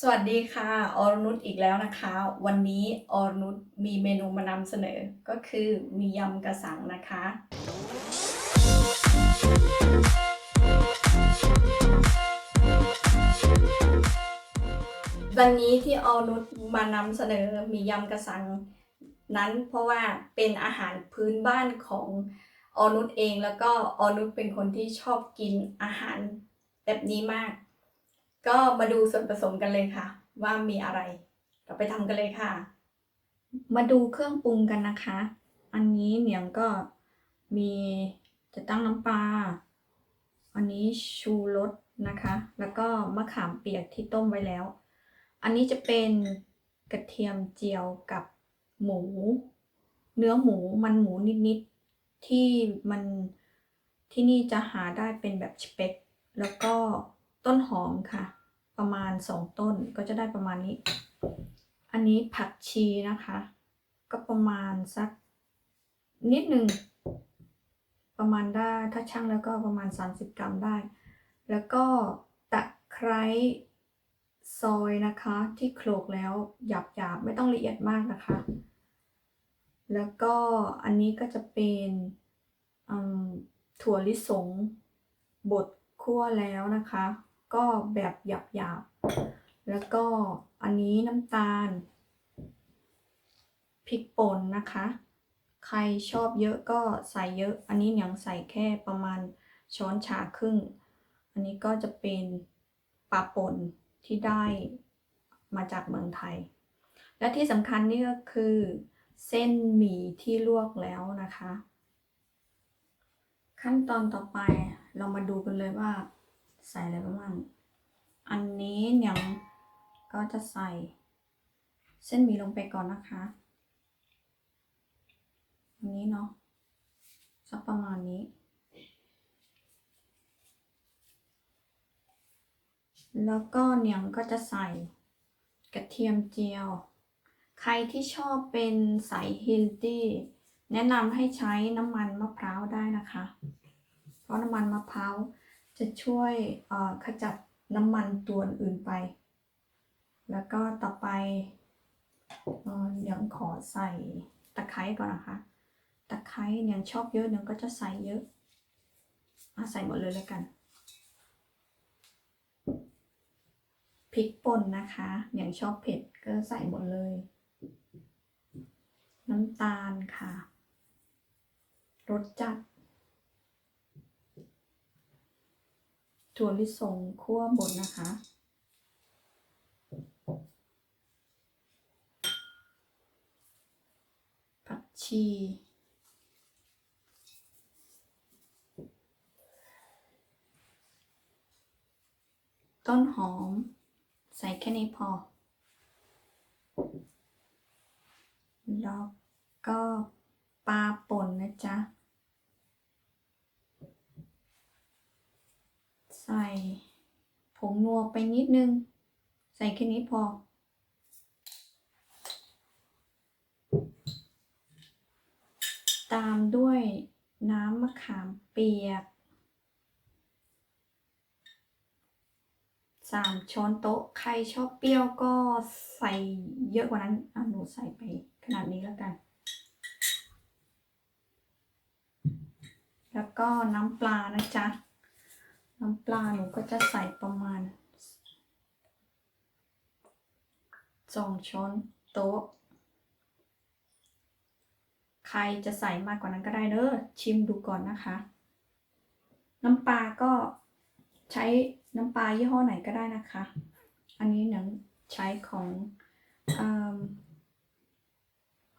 สวัสดีค่ะอรนุชอีกแล้วนะคะ วันนี้อรนุชมีเมนูมานำเสนอ ก็คือมียำกระสังนะคะ วันนี้ที่อรนุชมานำเสนอมียำกระสังนั้นเพราะว่าเป็นอาหารพื้นบ้านของออนุชเองแล้วก็ออนุชเป็นคนที่ชอบกินอาหารแบบนี้มาก ก็มาดูส่วนผสมกันเลยค่ะ ว่ามีอะไร เราไปทำกันเลยค่ะ มาดูเครื่องปรุงกันนะคะ อันนี้เหนียงก็มีจะตั้งน้ำปลา อันนี้ชูรสนะคะ แล้วก็มะขามเปียกที่ต้มไว้แล้ว อันนี้จะเป็นกระเทียมเจียวกับหมู เนื้อหมูมันหมูนิดๆที่มันที่นี่จะหาได้เป็นแบบสเปกแล้วก็ ต้นหอมค่ะ ประมาณสองต้นก็จะได้ประมาณนี้ อันนี้ผักชีนะคะ ก็ประมาณสักนิดหนึ่งประมาณได้ถ้าช่างแล้วก็ประมาณ 30 กรัมได้ แล้วก็ตะไคร้ซอยนะคะ ที่โขลกแล้วหยาบๆไม่ต้องละเอียดมากนะคะ แล้วก็อันนี้ก็จะเป็นถั่วลิสงบดคั่วแล้วนะคะ ก็แบบหยาบๆ แล้วก็อันนี้น้ำตาลพริกป่นนะคะ ใครชอบเยอะก็ใส่เยอะ อันนี้เหนียงใส่แค่ประมาณช้อนชาครึ่ง อันนี้ก็จะเป็นปลาป่นที่ได้มาจากเมืองไทย และที่สำคัญนี่ก็คือเส้นหมี่ที่ลวกแล้วนะคะ ขั้นตอนต่อไปเรามาดูกันเลยว่า ใส่อะไรบ้าง อันนี้ยังก็จะใส่ เส้นหมี่ลงไปก่อนนะคะอันนี้เนาะสักประมาณนี้ แล้วก็เนียงก็จะใส่กระเทียมเจียว ใครที่ชอบเป็นสายเฮลตี้แนะนำให้ใช้น้ำมันมะพร้าวได้นะคะ เพราะน้ำมันมะพร้าว จะช่วยขจัดน้ำมันตัวอื่นไป แล้วก็ต่อไปเอ่อเดี๋ยวขอใส่ตะไคร้ก่อนนะคะ ตะไคร้เนี่ยชอบเยอะเนี่ยก็จะใส่เยอะอะใส่หมดเลยแล้วกัน พริกป่นนะคะอย่างชอบเผ็ดก็ใส่หมดเลย น้ำตาลค่ะ รสจัด ถั่วลิสงคั่วบดนะคะ ผักชี ต้นหอม ใส่แค่นี้พอ แล้วก็ปลาป่นนะจ๊ะ ใส่ผงนัวไปนิดนึง ใส่แค่นี้พอ ตามด้วยน้ำมะขามเปียกสามช้อนโต๊ะ ใครชอบเปรี้ยวก็ใส่เยอะกว่านั้นอะหนูใส่ไปขนาดนี้แล้วกัน แล้วก็น้ำปลานะจ๊ะ น้ำปลาหนูก็จะใส่ประมาณสองช้อนโต๊ะ ใครจะใส่มากกว่านั้นก็ได้เด้อชิมดูก่อนนะคะ น้ำปลาก็ใช้น้ำปลายี่ห้อไหนก็ได้นะคะ อันนี้หนังใช้ของอ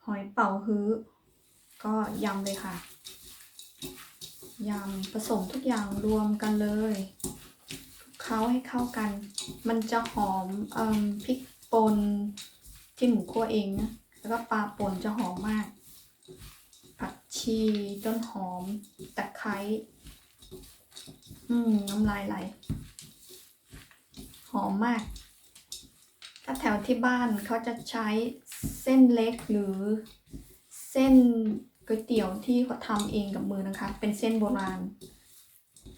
หอยเป่าฮื้อก็ยำเลยค่ะ ยำผสมทุกอย่างรวมกันเลยเคล้าให้เข้ากัน มันจะหอมอมพริกป่นที่หมูคั่วเองนะแล้วก็ปลาป่นจะหอมมาก ผักชีต้นหอมตะไคร้อืมน้ำลายไหลหอมมาก ถ้าแถวที่บ้านเขาจะใช้เส้นเล็กหรือเส้น ก๋วยเตี๋ยวที่เขาทำเองกับมือนะคะ เป็นเส้นโบราณ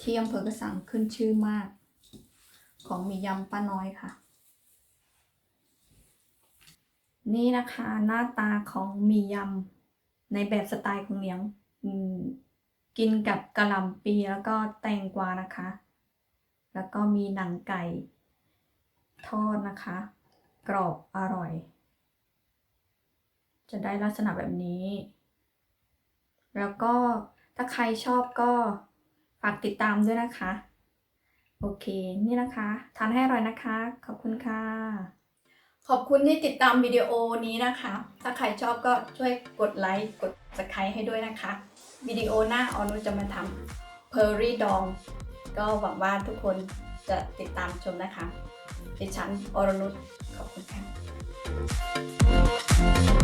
ที่อำเภอกระสังขึ้นชื่อมาก ของมียำป้าน้อยค่ะ นี่นะคะหน้าตาของหมี่ยำในแบบสไตล์ของเหลียงกินกับกระหล่ำปีแล้วก็แตงกวานะคะ แล้วก็มีหนังไก่ ทอดนะคะ กรอบอร่อย จะได้ลักษณะแบบนี้ แล้วก็ถ้าใครชอบก็ฝากติดตามด้วยนะคะ โอเค นี่นะคะ ทานให้อร่อยนะคะ ขอบคุณค่ะ ขอบคุณที่ติดตามวิดีโอนี้นะคะ ถ้าใครชอบก็ช่วยกดไลค์กด subscribe ให้ด้วยนะคะ วิดีโอหน้าออนุจะมาทำ p e r r y Dong ก็หวังว่าทุกคนจะติดตามชมนะคะดิฉันอรนุชขอบคุณค่ะ